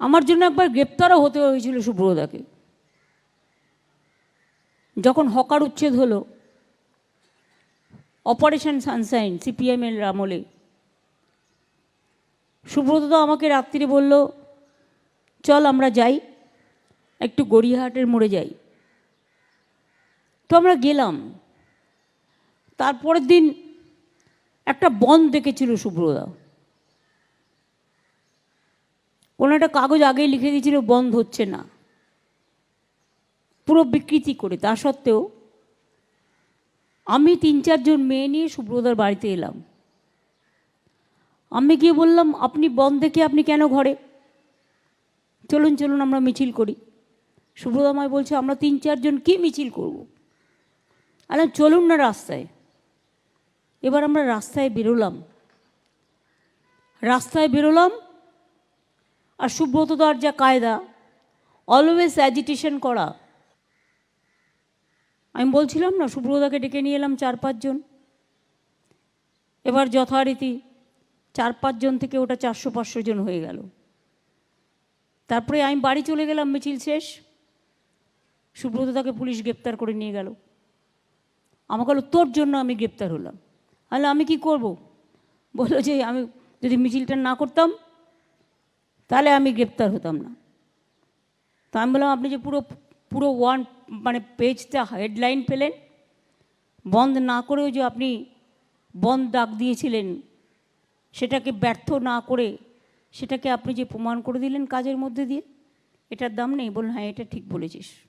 আমার জন্য একবার গ্রেপ্তারও হতে হয়েছিল সুব্রতদাকে। যখন হকার উচ্ছেদ হলো, অপারেশন সানসাইন সিপিএমের আমলে, সুব্রতদা আমাকে রাত্রিরে বলল, চল আমরা যাই, একটু গড়িয়াহাটের মোড়ে যাই। তো আমরা গেলাম। তারপরের দিন একটা বন দেখেছিল সুব্রদা কোনো একটা কাগজ আগেই লিখে দিয়েছিল বন্ধ হচ্ছে না। পুরো বিকৃতি করে, তা সত্ত্বেও আমি তিন চারজন মেয়ে নিয়ে সুব্রতার বাড়িতে এলাম। আমি গিয়ে বললাম, আপনি বন্ধ দেখে আপনি কেন ঘরে? চলুন চলুন, আমরা মিছিল করি। সুব্রতামায় বলছে, আমরা তিন চারজন কি মিছিল করব? আলাম চলুন না রাস্তায়। এবার আমরা রাস্তায় বেরোলাম। রাস্তায় বেরোলাম আর সুব্রতদার যা কায়দা। অলওয়েজ অ্যাজিটেশন করা। আমি বলছিলাম না, সুব্রতাকে ডেকে নিয়ে এলাম চার পাঁচজন এবার যথারীতি চার পাঁচজন থেকে ওটা চারশো পাঁচশো জন হয়ে গেল। তারপরে আমি বাড়ি চলে গেলাম, মিছিল শেষ। সুব্রত তাকে পুলিশ গ্রেপ্তার করে নিয়ে গেল। আমাকে বলল, তোর জন্য আমি গ্রেপ্তার হলাম। তাহলে আমি কি করব? বলল যে, আমি যদি মিছিলটা না করতাম তাহলে আমি গ্রেপ্তার হতাম না। তো আমি বললাম, আপনি যে পুরো পুরো ওয়ান মানে পেজটা, হেডলাইন পেলেন, বন্ধ না করেও যে আপনি বন্ধ ডাক দিয়েছিলেন, সেটাকে ব্যর্থ না করে, সেটাকে আপনি যে প্রমাণ করে দিলেন কাজের মধ্যে দিয়ে, এটার দাম নেই। বলুন হ্যাঁ এটা ঠিক বলেছিস।